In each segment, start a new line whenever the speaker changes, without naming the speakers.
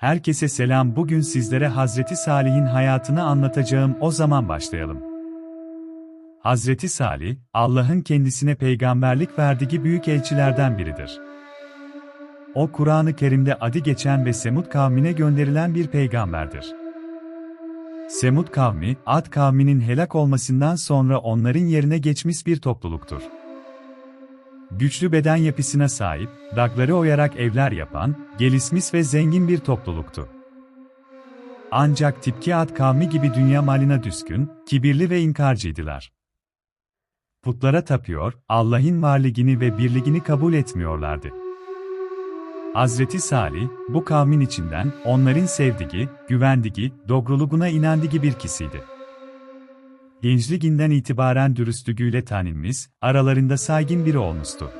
Herkese selam. Bugün sizlere Hazreti Salih'in hayatını anlatacağım. O zaman başlayalım. Hazreti Salih, Allah'ın kendisine peygamberlik verdiği büyük elçilerden biridir. O Kur'an-ı Kerim'de adı geçen ve Semud kavmine gönderilen bir peygamberdir. Semud kavmi, Ad kavminin helak olmasından sonra onların yerine geçmiş bir topluluktur. Güçlü beden yapısına sahip, dagları oyarak evler yapan, gelişmiş ve zengin bir topluluktu. Ancak tipki Ad kavmi gibi dünya malına düşkün, kibirli ve inkarcıydılar. Putlara tapıyor, Allah'ın varlığını ve birliğini kabul etmiyorlardı. Hazreti Salih, bu kavmin içinden, onların sevdiği, güvendiği, doğruluğuna inandığı bir kişiydi. Gençliğinden itibaren dürüstlüğüyle tanınmış, aralarında saygın biri olmuştu.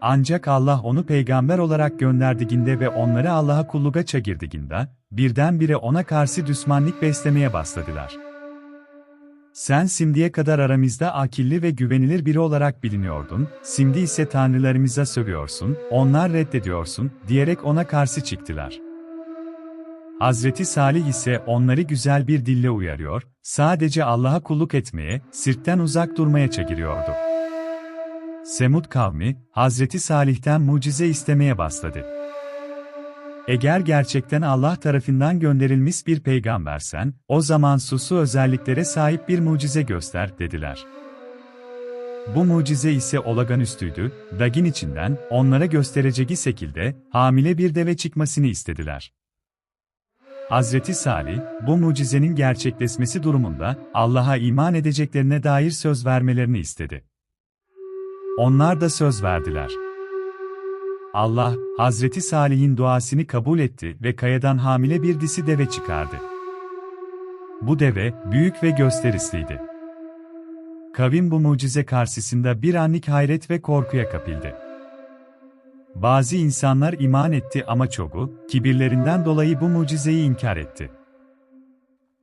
Ancak Allah onu peygamber olarak gönderdiğinde ve onları Allah'a kulluğa çagirdiğinde, birdenbire ona karşı düşmanlık beslemeye başladılar. Sen şimdiye kadar aramızda akilli ve güvenilir biri olarak biliniyordun, şimdi ise tanrılarımıza sövüyorsun, onlar reddediyorsun, diyerek ona karşı çıktılar. Hazreti Salih ise onları güzel bir dille uyarıyor, sadece Allah'a kulluk etmeye, sirkten uzak durmaya çekiliyordu. Semud kavmi, Hazreti Salih'ten mucize istemeye başladı. Eğer gerçekten Allah tarafından gönderilmiş bir peygambersen, o zaman susu özelliklere sahip bir mucize göster, dediler. Bu mucize ise olağanüstüydü, dagin içinden, onlara göstereceği şekilde, hamile bir deve çıkmasını istediler. Hazreti Salih, bu mucizenin gerçekleşmesi durumunda, Allah'a iman edeceklerine dair söz vermelerini istedi. Onlar da söz verdiler. Allah, Hazreti Salih'in duasını kabul etti ve kayadan hamile bir disi deve çıkardı. Bu deve, büyük ve gösterisliydi. Kavim bu mucize karşısında bir anlık hayret ve korkuya kapıldı. Bazı insanlar iman etti ama çoğu, kibirlerinden dolayı bu mucizeyi inkar etti.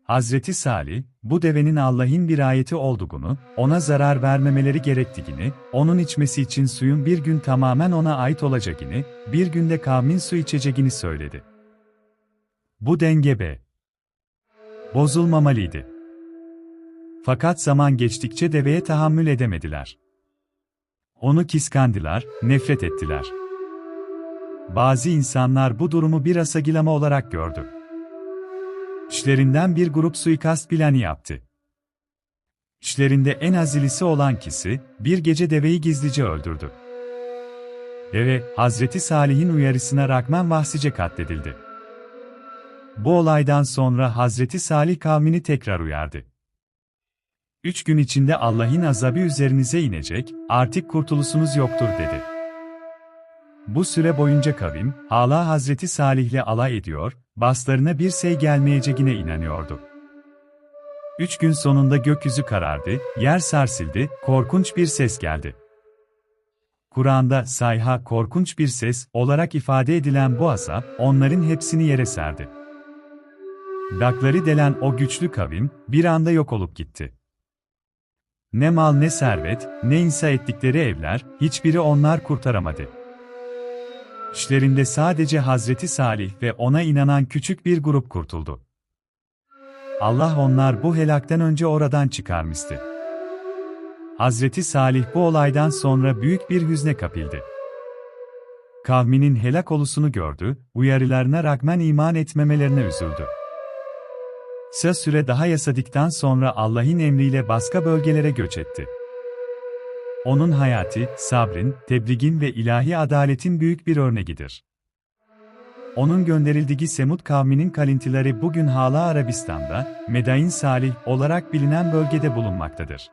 Hazreti Salih, bu devenin Allah'ın bir ayeti olduğunu, ona zarar vermemeleri gerektiğini, onun içmesi için suyun bir gün tamamen ona ait olacağını, bir günde kavmin su içeceğini söyledi. Bu denge be. Bozulmamalıydı. Fakat zaman geçtikçe deveye tahammül edemediler. Onu kiskandılar, nefret ettiler. Bazı insanlar bu durumu bir asagilama olarak gördü. İşlerinden bir grup suikast planı yaptı. İşlerinde en azilisi olan kişi, bir gece deveyi gizlice öldürdü. Deve, Hazreti Salih'in uyarısına rağmen vahsice katledildi. Bu olaydan sonra Hazreti Salih kavmini tekrar uyardı. Üç gün içinde Allah'ın azabı üzerinize inecek, artık kurtulusunuz yoktur dedi. Bu süre boyunca kavim, hala Hazreti Salih'le alay ediyor, baslarına bir şey gelmeyeceğine inanıyordu. Üç gün sonunda gökyüzü karardı, yer sarsıldı, korkunç bir ses geldi. Kur'an'da sayha korkunç bir ses olarak ifade edilen bu azap, onların hepsini yere serdi. Dakları delen o güçlü kavim, bir anda yok olup gitti. Ne mal ne servet, ne insa ettikleri evler, hiçbiri onlar kurtaramadı. İşlerinde sadece Hazreti Salih ve ona inanan küçük bir grup kurtuldu. Allah onlar bu helakten önce oradan çıkarmıştı. Hazreti Salih bu olaydan sonra büyük bir hüzne kapıldı. Kavminin helak olusunu gördü, uyarılarına rağmen iman etmemelerine üzüldü. Kısa süre daha yasadıktan sonra Allah'ın emriyle başka bölgelere göç etti. Onun hayatı, sabrın, tebliğin ve ilahi adaletin büyük bir örneğidir. Onun gönderildiği Semud kavminin kalintileri bugün hala Arabistan'da, Medain Salih olarak bilinen bölgede bulunmaktadır.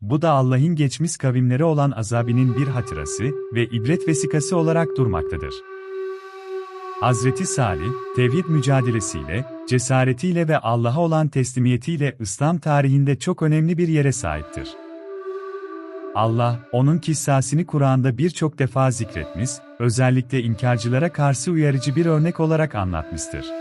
Bu da Allah'ın geçmiş kavimleri olan azabinin bir hatırası ve ibret vesikası olarak durmaktadır. Hazreti Salih, tevhid mücadelesiyle, cesaretiyle ve Allah'a olan teslimiyetiyle İslam tarihinde çok önemli bir yere sahiptir. Allah, onun kissasını Kur'an'da birçok defa zikretmiş, özellikle inkarcılara karşı uyarıcı bir örnek olarak anlatmıştır.